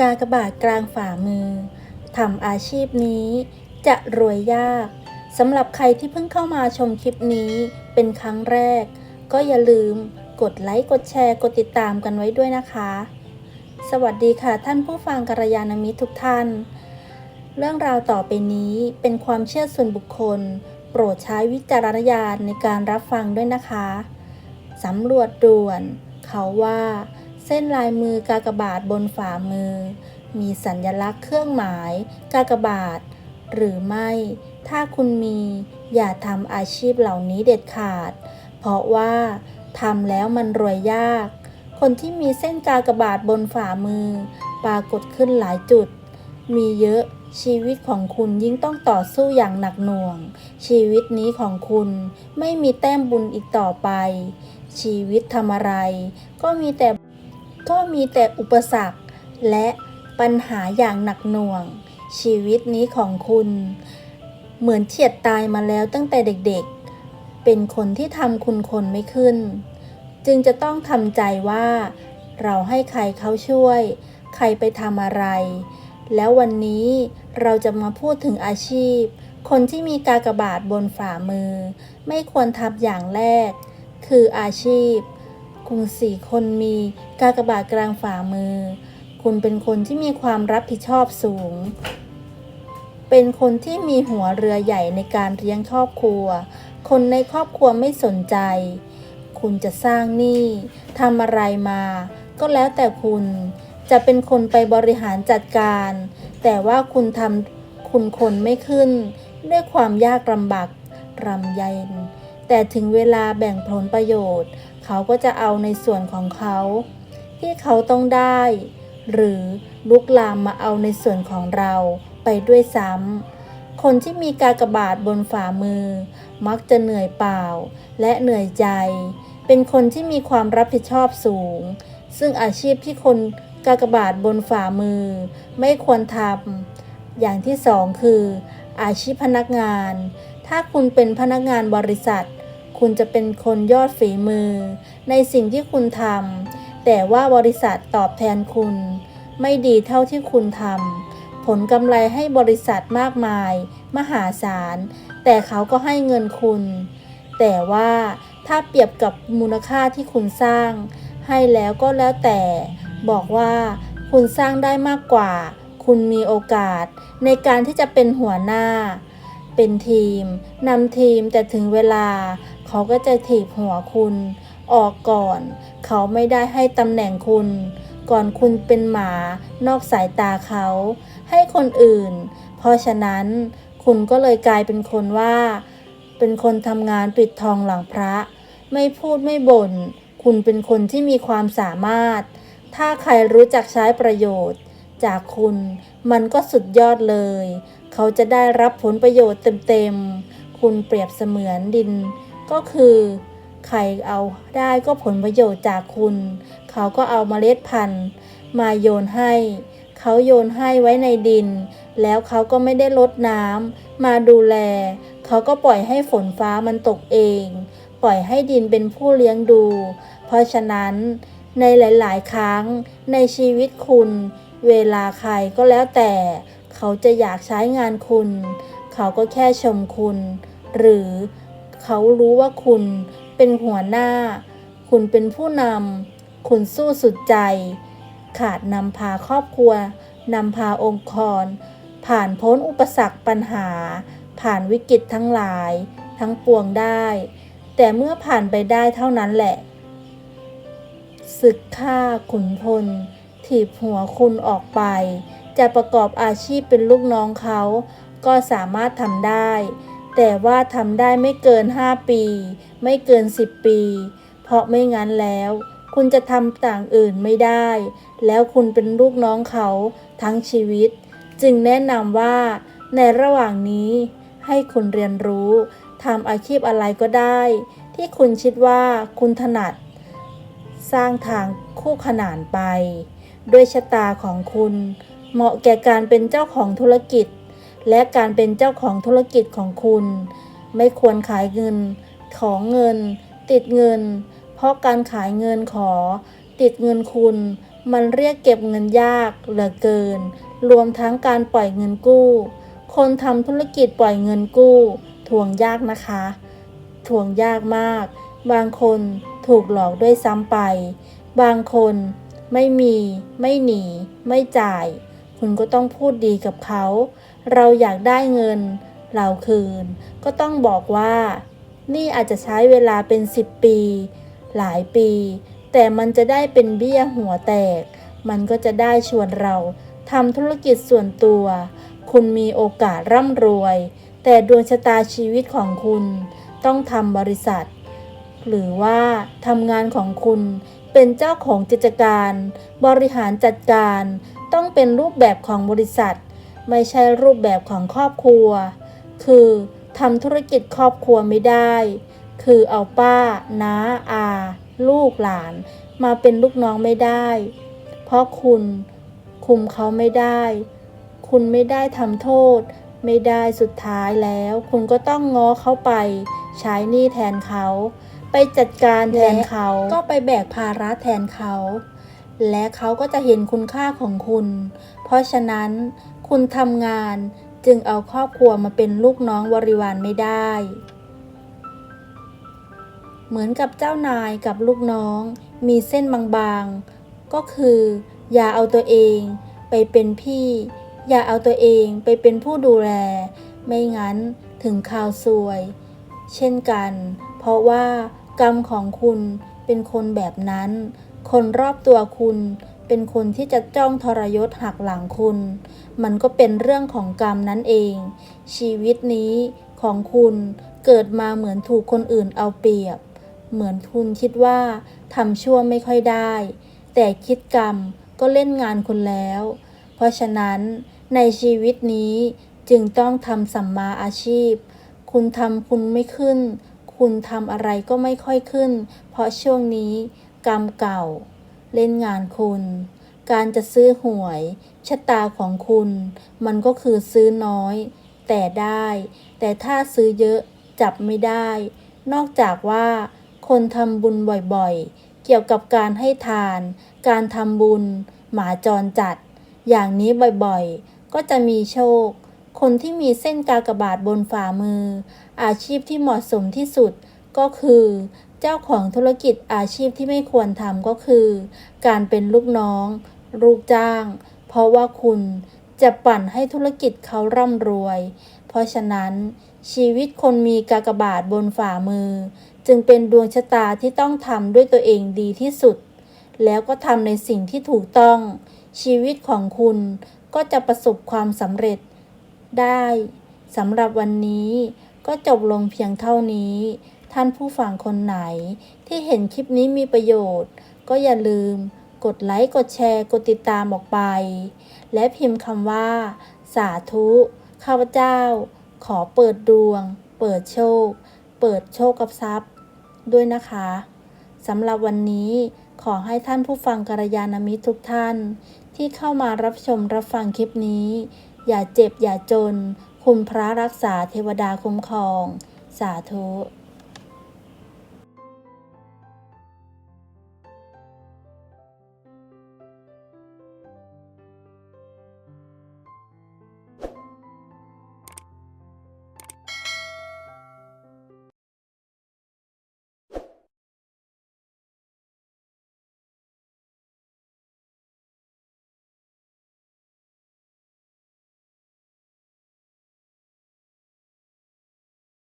กากบาทกลางฝ่ามือทำอาชีพนี้จะรวยยากสำหรับใครที่เพิ่งเข้ามาชมคลิปนี้เป็นครั้งแรก ก็อย่าลืมกดไลค์กดแชร์กดติดตามกันไว้ด้วยนะคะ สวัสดีค่ะท่านผู้ฟังกัลยาณมิตรทุกท่าน เรื่องราวต่อไปนี้เป็นความเชื่อส่วนบุคคล โปรดใช้วิจารณญาณในการรับฟังด้วยนะคะสำรวจด่วน เขาว่า ส้นลายมือกากบาทบนฝ่ามือ มีสัญลักษณ์เครื่องหมาย กากบาท หรือไม่ ถ้าคุณมีอย่าทำอาชีพเหล่านี้เด็ดขาด เพราะว่าทำแล้วมันรวยยาก คนที่มีเส้นกากบาทบนฝ่ามือ ปรากฏขึ้นหลายจุด มีเยอะชีวิตของคุณยิ่งต้องต่อสู้อย่างหนักหน่วง ชีวิตนี้ของคุณไม่มีแต้มบุญอีกต่อไป ชีวิตทำอะไร ก็มีแต่ ก็มีแต่อุปสรรค และปัญหาอย่างหนักหน่วง ชีวิตนี้ของคุณ เหมือนเฉียดตายมาแล้วตั้งแต่เด็กๆ เป็นคนที่ทำคุณคนไม่ขึ้น จึงจะต้องทำใจว่า เราให้ใครเขาช่วย ใครไปทำอะไร แล้ววันนี้เราจะมาพูดถึงอาชีพ คนที่มีกากบาทบนฝ่ามือ ไม่ควรทำอย่างแรก คืออาชีพ คุณสี่คนมีกากบาทกลางฝ่ามือ คุณเป็นคนที่มีความรับผิดชอบสูง เป็นคนที่มีหัวเรือใหญ่ในการเลี้ยงครอบครัว คนในครอบครัวไม่สนใจ คุณจะสร้างหนี้ทำอะไรมา ก็แล้วแต่คุณจะเป็นคนไปบริหารจัดการ แต่ว่าคุณทำคุณคนไม่ขึ้น ด้วยความยากลำบากรำเย็น แต่ถึงเวลาแบ่งผลประโยชน์ เขาก็จะเอาในส่วนของเขา ที่เขาต้องได้ หรือลุกลามมาเอาในส่วนของเราไปด้วยซ้ำคนที่มีกากบาทบนฝ่ามือ มักจะเหนื่อยเปล่า และเหนื่อยใจ เป็นคนที่มีความรับผิดชอบสูง ซึ่งอาชีพที่คนกากบาทบนฝ่ามือ ไม่ควรทำอย่างที่สองคือ อาชีพพนักงาน ถ้าคุณเป็นพนักงานบริษัท คุณจะเป็นคนยอดฝีมือ ในสิ่งที่คุณทำแต่ว่าบริษัทตอบแทนคุณ ไม่ดีเท่าที่คุณทำผลกำไรให้บริษัทมากมาย มหาศาล แต่เขาก็ให้เงินคุณ แต่ว่าถ้าเปรียบกับมูลค่าที่คุณสร้าง ให้แล้วก็แล้วแต่ บอกว่าคุณสร้างได้มากกว่า คุณมีโอกาส ในการที่จะเป็นหัวหน้า เป็นทีมนำทีมแต่ถึงเวลา เขาก็จะถีบหัวคุณ ออกก่อน เขาไม่ได้ให้ตำแหน่งคุณ ก่อนคุณเป็นหมานอกสายตาเขา ให้คนอื่น เพราะฉะนั้น คุณก็เลยกลายเป็นคนว่า เป็นคนทำงานปิดทองหลังพระ ไม่พูดไม่บ่น คุณเป็นคนที่มีความสามารถ ถ้าใครรู้จักใช้ประโยชน์ จากคุณมันก็สุดยอดเลย เขาจะได้รับผลประโยชน์เต็มๆ คุณเปรียบเสมือนดิน ก็คือใครเอาได้ก็ผลประโยชน์จากคุณ เขาก็เอาเมล็ดพันธุ์ มาโยนให้ เขาโยนให้ไว้ในดิน แล้วเขาก็ไม่ได้ลดน้ำมาดูแล เขาก็ปล่อยให้ฝนฟ้ามันตกเอง ปล่อยให้ดินเป็นผู้เลี้ยงดู เพราะฉะนั้นในหลาย ๆ ครั้งในชีวิตคุณ เวลาใครก็แล้วแต่ เขาจะอยากใช้งานคุณ เขาก็แค่ชมคุณ หรือเขารู้ว่าคุณเป็นหัวหน้า คุณเป็นผู้นำคุณสู้สุดใจ ขาดนำพาครอบครัวนำพาองค์กร ผ่านพ้นอุปสรรคปัญหา ผ่านวิกฤตทั้งหลาย ทั้งปวงได้ แต่เมื่อผ่านไปได้เท่านั้นแหละศึกฆ่าขุนพลถีบหัวคุณออกไป จะประกอบอาชีพเป็นลูกน้องเขา ก็สามารถทำได้ แต่ว่าทำได้ไม่เกิน 5 ปี ไม่เกิน 10 ปี เพราะไม่งั้นแล้ว คุณจะทำต่างอื่นไม่ได้ แล้วคุณเป็นลูกน้องเขาทั้งชีวิต จึงแนะนำว่าในระหว่างนี้ ให้คุณเรียนรู้ทำอาชีพอะไรก็ได้ ที่คุณคิดว่าคุณถนัด สร้างทางคู่ขนานไป ด้วยชะตาของคุณ เหมาะแก่การเป็นเจ้าของธุรกิจ และการเป็นเจ้าของธุรกิจของคุณ ไม่ควรขายเงิน ของเงิน ติดเงิน เพราะการขายเงินขอ ติดเงินคุณ มันเรียกเก็บเงินยากเหลือเกิน รวมทั้งการปล่อยเงินกู้ คนทำธุรกิจปล่อยเงินกู้ทวงยากนะคะทวงยากมาก บางคนถูกหลอกด้วยซ้ำไป บางคนไม่มี ไม่หนี ไม่จ่าย คุณก็ต้องพูดดีกับเขา เราอยากได้เงิน เราคืน ก็ต้องบอกว่า นี่อาจจะใช้เวลาเป็น 10 ปี หลายปี แต่มันจะได้เป็นเบี้ยหัวแตก มันก็จะได้ชวนเราทำธุรกิจส่วนตัว คุณมีโอกาสร่ำรวย แต่ดวงชะตาชีวิตของคุณต้องทำบริษัท หรือว่าทำงานของคุณเป็นเจ้าของกิจการ บริหารจัดการ ต้องเป็นรูปแบบของบริษัท ไม่ใช่รูปแบบของครอบครัว คือทำธุรกิจครอบครัวไม่ได้ คือเอาป้า น้า อา ลูกหลาน มาเป็นลูกน้องไม่ได้ เพราะคุณคุมเขาไม่ได้ คุณไม่ได้ทำโทษ ไม่ได้สุดท้ายแล้ว คุณก็ต้องง้อเขาไป ใช้หนี้แทนเขา ไปจัดการแทนเขา ก็ไปแบกภาระแทนเขา และเขาก็จะเห็นคุณค่าของคุณ เพราะฉะนั้น คุณทำงานจึงเอาครอบครัวมาเป็นลูกน้องบริวารไม่ได้ เหมือนกับเจ้านายกับลูกน้อง มีเส้นบางๆ ก็คือ อย่าเอาตัวเองไปเป็นพี่ อย่าเอาตัวเองไปเป็นผู้ดูแล ไม่งั้นถึงข่าวซวย เช่นกัน เพราะว่ากรรมของคุณเป็นคนแบบนั้น คนรอบตัวคุณ เป็นคนที่จะจ้องทรยศหักหลังคุณ มันก็เป็นเรื่องของกรรมนั่นเอง ชีวิตนี้ของคุณเกิดมาเหมือนถูกคนอื่นเอาเปรียบ เหมือนคุณคิดว่าทำชั่วไม่ค่อยได้ แต่คิดกรรมก็เล่นงานคุณแล้ว เพราะฉะนั้นในชีวิตนี้จึงต้องทำสัมมาอาชีพ คุณทำคุณไม่ขึ้น คุณทำอะไรก็ไม่ค่อยขึ้น เพราะช่วงนี้ กรรมเก่า เล่นงานคุณ การจะซื้อหวย ชะตาของคุณ มันก็คือซื้อน้อย แต่ได้ แต่ถ้าซื้อเยอะจับไม่ได้ นอกจากว่าคนทำบุญบ่อยๆ เกี่ยวกับการให้ทาน การทำบุญ หมาจรจัด อย่างนี้บ่อยๆ ก็จะมีโชค คนที่มีเส้นกากบาทบนฝ่ามือ อาชีพที่เหมาะสมที่สุดก็คือ เจ้าของธุรกิจอาชีพที่ไม่ควรทำก็คือ การเป็นลูกน้อง ลูกจ้าง เพราะว่าคุณจะปั่นให้ธุรกิจเขาร่ำรวย เพราะฉะนั้น ชีวิตคนมีกากบาทบนฝ่ามือ จึงเป็นดวงชะตาที่ต้องทำด้วยตัวเองดีที่สุด แล้วก็ทำในสิ่งที่ถูกต้อง ชีวิตของคุณก็จะประสบความสำเร็จได้สำหรับวันนี้ก็จบลงเพียงเท่านี้ ท่านผู้ฟังคนไหนที่เห็นคลิปนี้มีประโยชน์ ก็อย่าลืม กดไลค์ กดแชร์ กดติดตามออกไป และพิมพ์คำว่า สาธุ ข้าพเจ้า ขอเปิดดวง เปิดโชค เปิดโชคกับทรัพย์ ด้วยนะคะสำหรับวันนี้ขอให้ท่านผู้ฟังกัลยาณมิตรทุกท่าน ที่เข้ามารับชมรับฟังคลิปนี้ อย่าเจ็บอย่าจน คุณพระรักษาเทวดาคุ้มครอง สาธุ